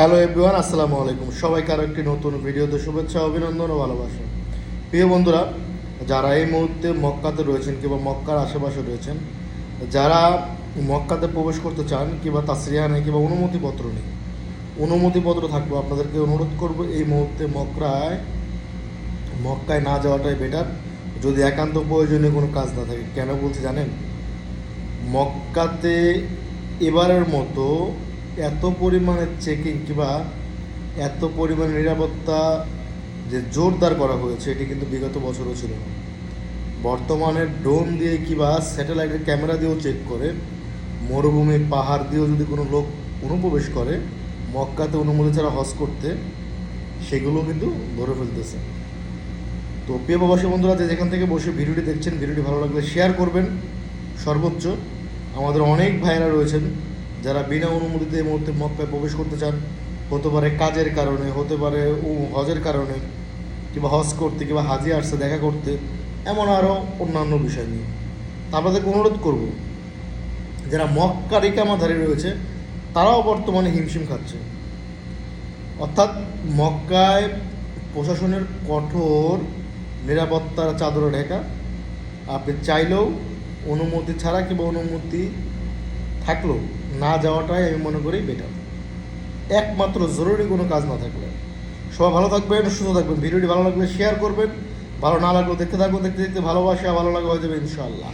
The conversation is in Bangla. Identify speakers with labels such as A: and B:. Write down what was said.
A: হ্যালো এভরিওয়ান আসসালামু আলাইকুম। সবাইকে আরও একটি নতুন ভিডিওতে শুভেচ্ছা, অভিনন্দন ও ভালোবাসা। প্রিয় বন্ধুরা, যারা এই মুহূর্তে মক্কাতে রয়েছেন কিংবা মক্কার আশেপাশে রয়েছেন, যারা মক্কাতে প্রবেশ করতে চান কিংবা তাসরিয়া নেই কিংবা অনুমতিপত্র নেই, অনুমতিপত্র থাকবে, আপনাদেরকে অনুরোধ করব এই মুহূর্তে মক্কায় মক্কায় না যাওয়াটাই বেটার যদি একান্ত প্রয়োজনীয় কোনো কাজ না থাকে, কেন বলছি জানেন? মক্কাতে এবারের মতো এত পরিমাণে চেকিং কিংবা এত পরিমাণ নিরাপত্তা যে জোরদার করা হয়েছে, এটি কিন্তু বিগত বছরও ছিল না। বর্তমানে ড্রোন দিয়ে কিংবা স্যাটেলাইটের ক্যামেরা দিয়েও চেক করে, মরুভূমি, পাহাড় দিয়েও যদি কোনো লোক অনুপ্রবেশ করে, মক্কাতে অনুমতি ছাড়া হজ করতে, সেগুলো কিন্তু ধরে ফেলতেছে। তো প্রিয় প্রবাসী বন্ধুরা, যে যেখান থেকে বসে ভিডিওটি দেখছেন, ভিডিওটি ভালো লাগলে শেয়ার করবেন। সর্বোচ্চ আমাদের অনেক ভাইয়েরা রয়েছেন যারা বিনা অনুমতিতে মুহূর্তে মক্কায় প্রবেশ করতে চান, হতে পারে কাজের কারণে, হতে পারে হজের কারণে, কিংবা হজ করতে, কিংবা হাজি আসছে দেখা করতে, এমন আরও অন্যান্য বিষয় নিয়ে। আপনাদেরকে অনুরোধ করব, যারা মক্কা রিকামাধারী রয়েছে, তারাও বর্তমানে হিমশিম খাচ্ছে। অর্থাৎ মক্কায় প্রশাসনের কঠোর নিরাপত্তার চাদরে ঢেকা। আপনি চাইলেও অনুমতি ছাড়া কিংবা অনুমতি থাকলেও না যাওয়াটাই আমি মনে করি বেটার একমাত্র জরুরি কোনো কাজ না থাকলে। সবাই ভালো থাকবেন, সুস্থ থাকবেন। ভিডিওটি ভালো লাগলে শেয়ার করবেন, ভালো না লাগলেও দেখতে থাকব দেখতে দেখতে ভালোবাসা ভালো লাগা হয়ে যাবে ইনশাআল্লাহ।